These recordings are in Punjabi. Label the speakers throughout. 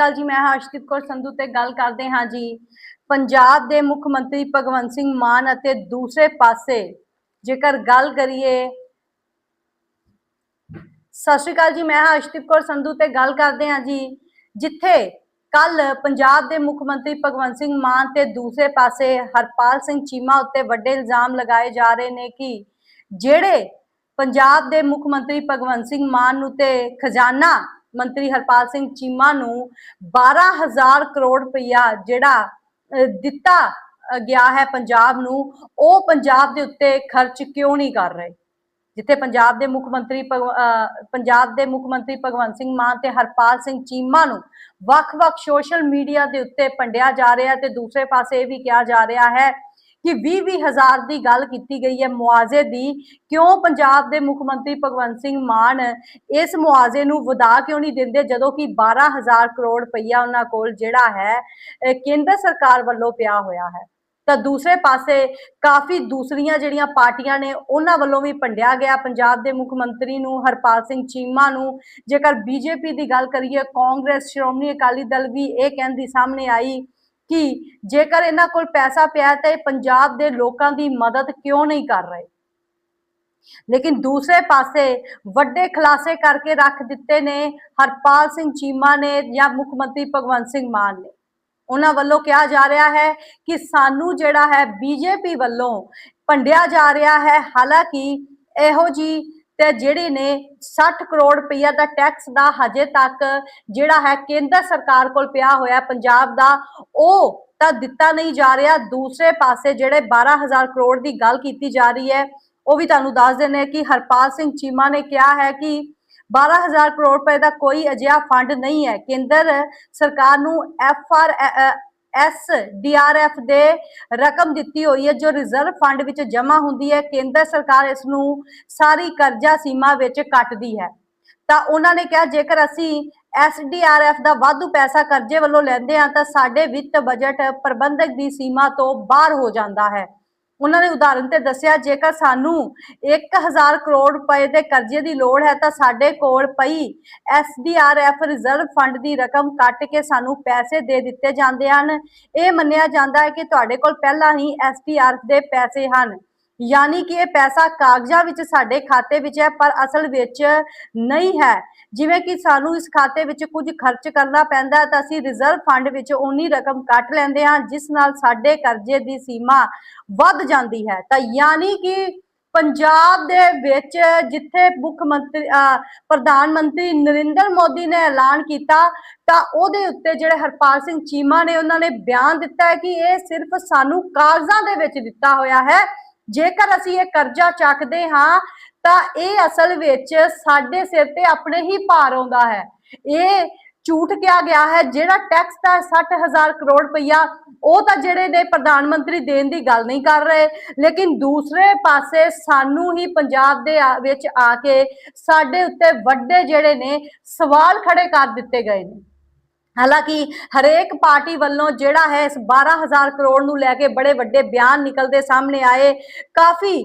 Speaker 1: ਅਕਾਲ ਜੀ, ਮੈਂ ਹਾਂ ਕੌਰ ਸੰਧੂ ਤੇ ਗੱਲ ਕਰਦੇ ਹਾਂ ਜੀ। ਪੰਜਾਬ ਦੇ ਮੁੱਖ ਮੰਤਰੀ ਭਗਵੰਤ ਸਿੰਘ ਮਾਨ ਅਤੇ ਦੂਸਰੇ ਪਾਸੇ ਜੇਕਰ ਗੱਲ ਕਰੀਏ, ਸਤਿ ਸ਼੍ਰੀ ਅਕਾਲ ਜੀ, ਮੈਂ ਹਾਂ ਕੌਰ ਸੰਧੂ ਤੇ ਗੱਲ ਕਰਦੇ ਹਾਂ ਜੀ। ਜਿੱਥੇ ਕੱਲ ਪੰਜਾਬ ਦੇ ਮੁੱਖ ਮੰਤਰੀ ਭਗਵੰਤ ਸਿੰਘ ਮਾਨ ਤੇ ਦੂਸਰੇ ਪਾਸੇ ਹਰਪਾਲ ਸਿੰਘ ਚੀਮਾ ਉੱਤੇ ਵੱਡੇ ਇਲਜ਼ਾਮ ਲਗਾਏ ਜਾ ਰਹੇ ਨੇ ਕਿ ਜਿਹੜੇ ਪੰਜਾਬ ਦੇ ਮੁੱਖ ਮੰਤਰੀ ਭਗਵੰਤ ਸਿੰਘ ਮਾਨ ਨੂੰ ਤੇ ਖਜ਼ਾਨਾ ਮੰਤਰੀ ਹਰਪਾਲ ਸਿੰਘ ਚੀਮਾ ਨੂੰ 12000 ਕਰੋੜ ਰੁਪਇਆ ਜਿਹੜਾ ਦਿੱਤਾ ਗਿਆ ਹੈ ਪੰਜਾਬ ਨੂੰ ਉਹ ਪੰਜਾਬ ਦੇ ਉੱਤੇ ਖਰਚ ਕਿਉਂ ਨਹੀਂ ਕਰ ਰਹੇ? ਜਿੱਥੇ ਪੰਜਾਬ ਦੇ ਮੁੱਖ ਮੰਤਰੀ ਭਗਵ- ਅਹ, ਪੰਜਾਬ ਦੇ ਮੁੱਖ ਮੰਤਰੀ ਭਗਵੰਤ ਸਿੰਘ ਮਾਨ ਤੇ ਹਰਪਾਲ ਸਿੰਘ ਚੀਮਾ ਨੂੰ ਵੱਖ-ਵੱਖ ਸੋਸ਼ਲ ਮੀਡੀਆ ਦੇ ਉੱਤੇ ਪੰਡਿਆ ਜਾ ਰਿਹਾ ਤੇ ਦੂਸਰੇ ਪਾਸੇ ਇਹ ਵੀ ਕਿਹਾ ਜਾ ਰਿਹਾ ਹੈ ਕਿ 20 ਹਜ਼ਾਰ ਦੀ ਗੱਲ ਕੀਤੀ ਗਈ ਹੈ ਮੁਆਵਜ਼ੇ ਦੀ। ਕਿਉਂ ਪੰਜਾਬ ਦੇ ਮੁੱਖ ਮੰਤਰੀ ਭਗਵੰਤ ਸਿੰਘ ਮਾਨ ਇਸ ਮੁਆਵਜ਼ੇ ਨੂੰ ਵਧਾ ਕਿਉਂ ਨਹੀਂ ਦਿੰਦੇ, ਜਦੋਂ ਕਿ 12000 ਕਰੋੜ ਰੁਪਈਆ ਉਹਨਾਂ ਕੋਲ ਜਿਹੜਾ ਹੈ ਕੇਂਦਰ ਸਰਕਾਰ ਵੱਲੋਂ ਪਿਆ ਹੋਇਆ ਹੈ। ਤਾਂ ਦੂਸਰੇ ਪਾਸੇ ਕਾਫੀ ਦੂਸਰੀਆਂ ਜਿਹੜੀਆਂ ਪਾਰਟੀਆਂ ਨੇ, ਉਹਨਾਂ ਵੱਲੋਂ ਵੀ ਭੰਡਿਆ ਗਿਆ। ਪੰਜਾਬ ਦੇ ਮੁੱਖ ਮੰਤਰੀ ਨੂੰ, ਹਰਪਾਲ ਸਿੰਘ ਚੀਮਾ ਨੂੰ। ਜੇਕਰ ਬੀਜੇਪੀ ਦੀ ਗੱਲ ਕਰੀਏ, ਕਾਂਗਰਸ, ਸ਼੍ਰੋਮਣੀ ਅਕਾਲੀ ਦਲ ਵੀ ਇਹ ਕਹਿੰਦੀ ਸਾਹਮਣੇ ਆਈ ਕਿ ਜੇਕਰ ਇਹਨਾਂ ਕੋਲ ਪੈਸਾ ਪਿਆ ਤਾਂ ਇਹ ਪੰਜਾਬ ਦੇ ਲੋਕਾਂ ਦੀ ਮਦਦ ਕਿਉਂ ਨਹੀਂ ਕਰ ਰਹੇ? ਲੇਕਿਨ ਦੂਸਰੇ ਪਾਸੇ ਵੱਡੇ ਖੁਲਾਸੇ ਕਰਕੇ ਰੱਖ ਦਿੱਤੇ ਨੇ ਹਰਪਾਲ ਸਿੰਘ ਚੀਮਾ ਨੇ ਜਾਂ ਮੁੱਖ ਮੰਤਰੀ ਭਗਵੰਤ ਸਿੰਘ ਮਾਨ ਨੇ। ਉਹਨਾਂ ਵੱਲੋਂ ਕਿਹਾ ਜਾ ਰਿਹਾ ਹੈ ਕਿ ਸਾਨੂੰ ਜਿਹੜਾ ਹੈ ਬੀਜੇਪੀ ਵੱਲੋਂ ਭੰਡਿਆ ਜਾ ਰਿਹਾ ਹੈ। ਹਾਲਾਂਕਿ ਇਹੋ ਜੀ ਤੇ ਜਿਹੜੀ ਨੇ 60 ਕਰੋੜ ਰੁਪਈਆ ਦਾ ਟੈਕਸ ਦਾ ਹਜੇ ਤੱਕ ਜਿਹੜਾ ਹੈ ਕੇਂਦਰ ਸਰਕਾਰ ਕੋਲ ਪਿਆ ਹੋਇਆ ਪੰਜਾਬ ਦਾ, ਉਹ ਤਾਂ ਦਿੱਤਾ ਨਹੀਂ ਜਾ ਰਿਹਾ। ਦੂਸਰੇ ਪਾਸੇ ਜਿਹੜੇ 12000 ਕਰੋੜ ਦੀ ਗੱਲ ਕੀਤੀ ਜਾ ਰਹੀ ਹੈ, ਉਹ ਵੀ ਤੁਹਾਨੂੰ ਦੱਸ ਦਿੰਦੇ ਕਿ ਹਰਪਾਲ ਸਿੰਘ ਚੀਮਾ ਨੇ ਕਿਹਾ ਹੈ ਕਿ 12000 ਕਰੋੜ ਰੁਪਏ ਦਾ ਕੋਈ ਅਜਿਹਾ ਫੰਡ ਨਹੀਂ ਹੈ। ਕੇਂਦਰ ਸਰਕਾਰ ਨੂੰ ਐਫ ਆਰ ਐਸ ਡੀਆਰਐਫ ਦੇ ਰਕਮ ਦਿੱਤੀ ਹੋਈ ਹੈ, ਜੋ ਰਿਜ਼ਰਵ ਫੰਡ ਵਿੱਚ ਜਮ੍ਹਾਂ ਹੁੰਦੀ ਹੈ। ਕੇਂਦਰ ਸਰਕਾਰ ਇਸ ਨੂੰ ਸਾਰੀ ਕਰਜ਼ਾ ਸੀਮਾ ਵਿੱਚ ਕੱਟਦੀ ਹੈ। ਤਾਂ ਉਹਨਾਂ ਨੇ ਕਿਹਾ, ਜੇਕਰ ਅਸੀਂ ਐਸਡੀਆਰਐਫ ਦਾ ਵਾਧੂ ਪੈਸਾ ਕਰਜ਼ੇ ਵੱਲੋਂ ਲੈਂਦੇ ਹਾਂ, ਤਾਂ ਸਾਡੇ ਵਿੱਤ ਬਜਟ ਪ੍ਰਬੰਧਕ ਦੀ ਸੀਮਾ ਤੋਂ ਬਾਹਰ ਹੋ ਜਾਂਦਾ ਹੈ। ਉਹਨਾਂ ਨੇ ਉਦਾਹਰਨ ਤੇ ਦੱਸਿਆ, ਜੇਕਰ ਸਾਨੂੰ 1000 ਕਰੋੜ ਰੁਪਏ ਦੇ ਕਰਜ਼ੇ ਦੀ ਲੋੜ ਹੈ, ਤਾਂ ਸਾਡੇ ਕੋਲ ਪਈ ਐਸਡੀਆਰਐਫ ਰਿਜ਼ਰਵ ਫੰਡ ਦੀ ਰਕਮ ਕੱਟ ਕੇ ਸਾਨੂੰ ਪੈਸੇ ਦੇ ਦਿੱਤੇ ਜਾਂਦੇ ਹਨ। ਇਹ ਮੰਨਿਆ ਜਾਂਦਾ ਹੈ ਕਿ ਤੁਹਾਡੇ ਕੋਲ ਪਹਿਲਾਂ ਹੀ ਐਸਡੀਆਰਐਫ ਦੇ ਪੈਸੇ ਹਨ। ਯਾਨੀ ਕਿ ਇਹ ਪੈਸਾ ਕਾਗਜ਼ਾਂ ਵਿੱਚ ਸਾਡੇ ਖਾਤੇ ਵਿੱਚ ਹੈ, ਪਰ ਅਸਲ ਵਿੱਚ ਨਹੀਂ ਹੈ। ਜਿਵੇਂ ਕਿ ਸਾਨੂੰ ਇਸ ਖਾਤੇ ਵਿੱਚ ਕੁਝ ਖਰਚ ਕਰਨਾ ਪੈਂਦਾ ਤਾਂ ਅਸੀਂ ਰਿਜ਼ਰਵ ਫੰਡ ਵਿੱਚ ਉਨੀ ਰਕਮ ਕੱਟ ਲੈਂਦੇ ਹਾਂ, ਜਿਸ ਨਾਲ ਸਾਡੇ ਕਰਜ਼ੇ ਦੀ ਸੀਮਾ ਵੱਧ ਜਾਂਦੀ ਹੈ। ਤਾਂ ਯਾਨੀ ਕਿ ਪੰਜਾਬ ਦੇ ਵਿੱਚ ਜਿੱਥੇ ਮੁੱਖ ਮੰਤਰੀ, ਅਹ, ਪ੍ਰਧਾਨ ਮੰਤਰੀ ਨਰਿੰਦਰ ਮੋਦੀ ਨੇ ਐਲਾਨ ਕੀਤਾ, ਤਾਂ ਉਹਦੇ ਉੱਤੇ ਜਿਹੜੇ ਹਰਪਾਲ ਸਿੰਘ ਚੀਮਾ ਨੇ ਉਹਨਾਂ ਨੇ ਬਿਆਨ ਦਿੱਤਾ ਹੈ ਕਿ ਇਹ ਸਿਰਫ ਸਾਨੂੰ ਕਾਗਜ਼ਾਂ ਦੇ ਵਿੱਚ ਦਿੱਤਾ ਹੋਇਆ ਹੈ। ਜੇਕਰ ਅਸੀਂ ਇਹ ਕਰਜ਼ਾ ਚੱਕਦੇ ਹਾਂ ਤਾਂ ਇਹ ਅਸਲ ਵਿੱਚ ਸਾਡੇ ਸਿਰ ਤੇ ਆਪਣੇ ਹੀ ਭਾਰ ਆਉਂਦਾ ਹੈ। ਇਹ ਝੂਠ ਕਿਹਾ ਗਿਆ ਹੈ, ਜਿਹੜਾ ਟੈਕਸ ਦਾ 60000 ਕਰੋੜ ਰੁਪਈਆ, ਉਹ ਤਾਂ ਜਿਹੜੇ ਨੇ ਪ੍ਰਧਾਨ ਮੰਤਰੀ ਦੇਣ ਦੀ ਗੱਲ ਨਹੀਂ ਕਰ ਰਹੇ, ਲੇਕਿਨ ਦੂਸਰੇ ਪਾਸੇ ਸਾਨੂੰ ਹੀ ਪੰਜਾਬ ਦੇ ਵਿੱਚ ਆ ਕੇ ਸਾਡੇ ਉੱਤੇ ਵੱਡੇ ਜਿਹੜੇ ਨੇ ਸਵਾਲ ਖੜੇ ਕਰ ਦਿੱਤੇ ਗਏ ਨੇ। ਹਾਲਾਂਕਿ ਹਰੇਕ ਪਾਰਟੀ ਵੱਲੋਂ ਜਿਹੜਾ ਹੈ ਇਸ 12000 ਕਰੋੜ ਨੂੰ ਲੈ ਕੇ ਬੜੇ ਵੱਡੇ ਬਿਆਨ ਨਿਕਲਦੇ ਸਾਹਮਣੇ ਆਏ। ਕਾਫੀ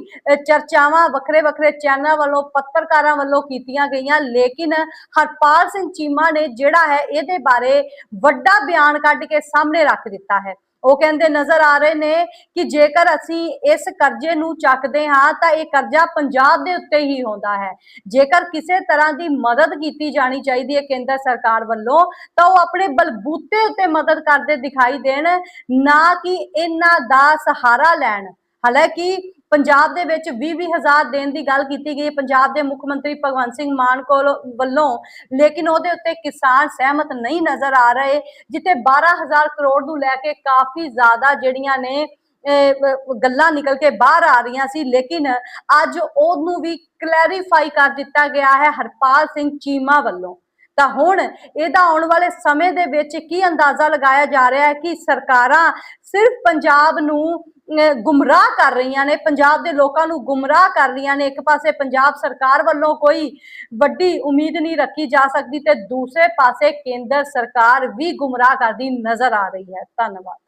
Speaker 1: ਚਰਚਾਵਾਂ ਵੱਖਰੇ ਵੱਖਰੇ ਚੈਨਲਾਂ ਵੱਲੋਂ, ਪੱਤਰਕਾਰਾਂ ਵੱਲੋਂ ਕੀਤੀਆਂ ਗਈਆਂ। ਲੇਕਿਨ ਹਰਪਾਲ ਸਿੰਘ ਚੀਮਾ ਨੇ ਜਿਹੜਾ ਹੈ ਇਹਦੇ ਬਾਰੇ ਵੱਡਾ ਬਿਆਨ ਕੱਢ ਕੇ ਸਾਹਮਣੇ ਰੱਖ ਦਿੱਤਾ ਹੈ। ਉਹ ਕਹਿੰਦੇ ਨਜ਼ਰ ਆ ਰਹੇ ਨੇ ਕਿ ਜੇਕਰ ਅਸੀਂ ਇਸ ਕਰਜ਼ੇ ਨੂੰ ਚੱਕਦੇ ਹਾਂ ਤਾਂ ਇਹ ਕਰਜ਼ਾ ਪੰਜਾਬ ਦੇ ਉੱਤੇ ਹੀ ਹੁੰਦਾ ਹੈ। ਜੇਕਰ ਕਿਸੇ ਤਰ੍ਹਾਂ ਦੀ ਮਦਦ ਕੀਤੀ ਜਾਣੀ ਚਾਹੀਦੀ ਹੈ ਕੇਂਦਰ ਸਰਕਾਰ ਵੱਲੋਂ, ਤਾਂ ਉਹ ਆਪਣੇ ਬਲਬੂਤੇ ਉੱਤੇ ਮਦਦ ਕਰਦੇ ਦਿਖਾਈ ਦੇਣ, ਨਾ ਕਿ ਇਹਨਾਂ ਦਾ ਸਹਾਰਾ ਲੈਣ। ਹਾਲਾਂਕਿ ਪੰਜਾਬ ਦੇ ਵਿੱਚ 20 ਹਜ਼ਾਰ ਦੇਣ ਦੀ ਗੱਲ ਕੀਤੀ ਗਈ ਪੰਜਾਬ ਦੇ ਮੁੱਖ ਮੰਤਰੀ ਭਗਵੰਤ ਸਿੰਘ ਮਾਨ ਕੋਲ ਵੱਲੋਂ, ਲੇਕਿਨ ਉਹਦੇ ਉੱਤੇ ਕਿਸਾਨ ਸਹਿਮਤ ਨਹੀਂ ਨਜ਼ਰ ਆ ਰਹੇ, ਜਿੱਥੇ 12000 ਕਰੋੜ ਨੂੰ ਲੈ ਕੇ ਕਾਫੀ ਜ਼ਿਆਦਾ ਜਿਹੜੀਆਂ ਨੇ ਗੱਲਾਂ ਨਿਕਲ ਕੇ ਬਾਹਰ ਆ ਰਹੀਆਂ ਸੀ। ਲੇਕਿਨ ਅੱਜ ਉਹਨੂੰ ਵੀ ਕਲੈਰੀਫਾਈ ਕਰ ਦਿੱਤਾ ਗਿਆ ਹੈ ਹਰਪਾਲ ਸਿੰਘ ਚੀਮਾ ਵੱਲੋਂ। ਤਾਂ ਹੁਣ ਇਹਦਾ ਆਉਣ ਵਾਲੇ ਸਮੇਂ ਦੇ ਵਿੱਚ ਕੀ ਅੰਦਾਜ਼ਾ ਲਗਾਇਆ ਜਾ ਰਿਹਾ ਹੈ ਕਿ ਸਰਕਾਰਾਂ ਸਿਰਫ ਪੰਜਾਬ ਨੂੰ ਗੁੰਮਰਾਹ ਕਰ ਰਹੀਆਂ ਨੇ, ਪੰਜਾਬ ਦੇ ਲੋਕਾਂ ਨੂੰ ਗੁੰਮਰਾਹ ਕਰ ਰਹੀਆਂ ਨੇ। ਇੱਕ ਪਾਸੇ ਪੰਜਾਬ ਸਰਕਾਰ ਵੱਲੋਂ ਕੋਈ ਵੱਡੀ ਉਮੀਦ ਨਹੀਂ ਰੱਖੀ ਜਾ ਸਕਦੀ ਤੇ ਦੂਸਰੇ ਪਾਸੇ ਕੇਂਦਰ ਸਰਕਾਰ ਵੀ ਗੁੰਮਰਾਹ ਕਰਦੀ ਨਜ਼ਰ ਆ ਰਹੀ ਹੈ। ਧੰਨਵਾਦ।